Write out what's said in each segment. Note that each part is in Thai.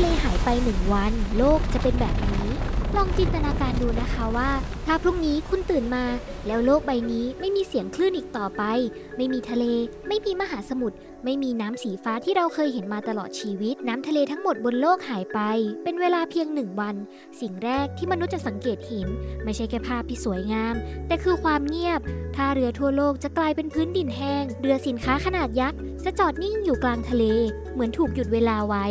ะเลหายไปหนึ่งวัน โลกจะเป็นแบบนี้ ลองจินตนาการดูนะคะว่า ถ้าพรุ่งนี้คุณตื่นมา แล้วโลกใบนี้ไม่มีเสียงคลื่นอีกต่อไป ไม่มีทะเล ไม่มีมหาสมุทรไม่มีน้ำสีฟ้าที่เราเคยเห็นมาตลอดชีวิต น้ำทะเลทั้งหมดบนโลกหายไป เป็นเวลาเพียงหนึ่งวัน สิ่งแรกที่มนุษย์จะสังเกตเห็น ไม่ใช่แค่ภาพที่สวยงาม แต่คือความเงียบท่าเรือทั่วโลกจะกลายเป็นพื้นดินแห้ง เรือสินค้าขนาดยักษ์จะจอดนิ่งอยู่กลางทะเล เหมือนถูกหยุดเวลาไว้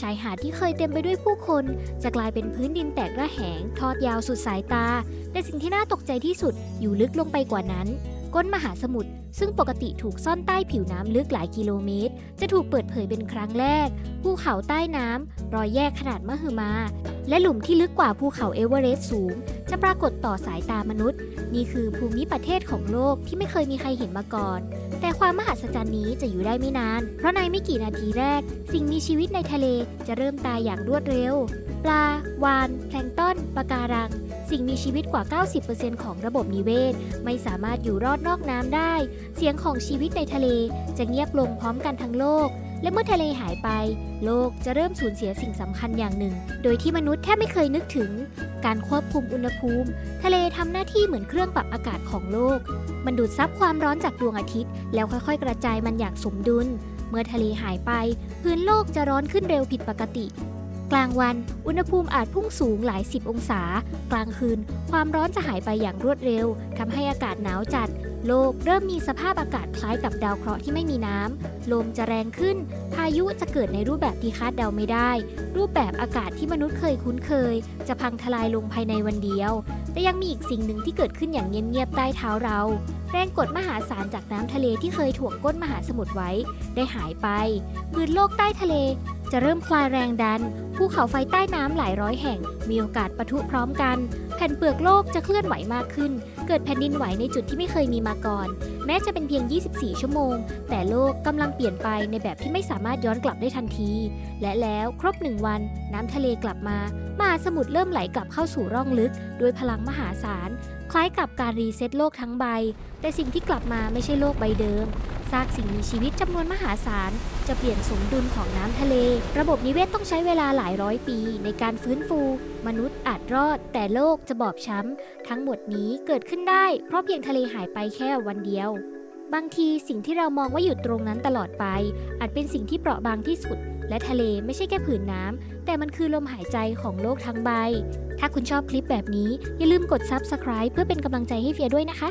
ชายหาดที่เคยเต็มไปด้วยผู้คน จะกลายเป็นพื้นดินแตกระแหง ทอดยาวสุดสายตา แต่สิ่งที่น่าตกใจที่สุดอยู่ลึกลงไปกว่านั้น ก้นมหาสมุทรซึ่งปกติถูกซ่อนใต้ผิวน้ำลึกหลายกิโลเมตร จะถูกเปิดเผยเป็นครั้งแรก ภูเขาใต้น้ำรอยแยกขนาดมหึมา และหลุมที่ลึกกว่าภูเขาเอเวอเรสต์สูง จะปรากฏต่อสายตามนุษย์ นี่คือภูมิประเทศของโลกที่ไม่เคยมีใครเห็นมาก่อน แต่ความมหัศจรรย์นี้จะอยู่ได้ไม่นาน เพราะในไม่กี่นาทีแรก สิ่งมีชีวิตในทะเลจะเริ่มตายอย่างรวดเร็ว ปลา วาน แพลงต้นปะการัง สิ่งมีชีวิตกว่า 90%ของระบบนิเวศ ไม่สามารถอยู่รอดนอกน้ำได้ เสียงของชีวิตในทะเลจะเงียบลงพร้อมกันทั้งโลก และเมื่อทะเลหายไป โลกจะเริ่มสูญเสียสิ่งสำคัญอย่างหนึ่ง โดยที่มนุษย์แทบไม่เคยนึกถึง การควบคุมอุณหภูมิ ทะเลทำหน้าที่เหมือนเครื่องปรับอากาศของโลก มันดูดซับความร้อนจากดวงอาทิตย์ แล้วค่อยๆ กระจายมันอย่างสมดุลเมื่อทะเลหายไป พื้นโลกจะร้อนขึ้นเร็วผิดปกติ ลางวัน อุณหภูมิอาจพุ่งสูงหลายสิบองศา กลางคืน ความร้อนจะหายไปอย่างรวดเร็วทำให้อากาศหนาวจัด โลกเริ่มมีสภาพอากาศคล้ายกับดาวเคราะห์ที่ไม่มีน้ำลมจะแรงขึ้น พายุจะเกิดในรูปแบบที่คาดเดาไม่ได้ รูปแบบอากาศที่มนุษย์เคยคุ้นเคย จะพังทลายลงภายในวันเดียว แต่ยังมีอีกสิ่งหนึ่งที่เกิดขึ้นอย่างเงียบๆใต้เท้าเราแรงกดมหาศาลจากน้ำทะเลที่เคยถ่วงก้นมหาสมุทรไว้ ได้หายไปพื้นโลกใต้ทะเล จะเริ่มคลายแรงดัน ภูเขาไฟใต้น้ำหลายร้อยแห่ง มีโอกาสปะทุพร้อมกัน แผ่นเปลือกโลกจะเคลื่อนไหวมากขึ้น เกิดแผ่นดินไหวในจุดที่ไม่เคยมีมาก่อน แม้จะเป็นเพียง 24 ชั่วโมง แต่โลกกำลังเปลี่ยนไปในแบบที่ไม่สามารถย้อนกลับได้ทันที และแล้วครบหนึ่งวัน น้ำทะเลกลับมา มหาสมุทรเริ่มไหลกลับเข้าสู่ร่องลึก ด้วยพลังมหาศาล คล้ายกับการรีเซ็ตโลกทั้งใบ แต่สิ่งที่กลับมาไม่ใช่โลกใบเดิมากสิ่งมีชีวิตจำนวนมหาศาล จะเปลี่ยนสมดุลของน้ำทะเล ระบบนิเวศต้องใช้เวลาหลายร้อยปีในการฟื้นฟู มนุษย์อาจรอด แต่โลกจะบอบช้ำ ทั้งหมดนี้เกิดขึ้นได้ เพราะเพียงทะเลหายไปแค่วันเดียว บางทีสิ่งที่เรามองว่าอยู่ตรงนั้นตลอดไป อาจเป็นสิ่งที่เปราะบางที่สุด และทะเลไม่ใช่แค่ผืนน้ำแต่มันคือลมหายใจของโลกทั้งใบ ถ้าคุณชอบคลิปแบบนี้อย่าลืมกด Subscribe เพื่อเป็นกำลังใจให้เฟียด้วยนะคะ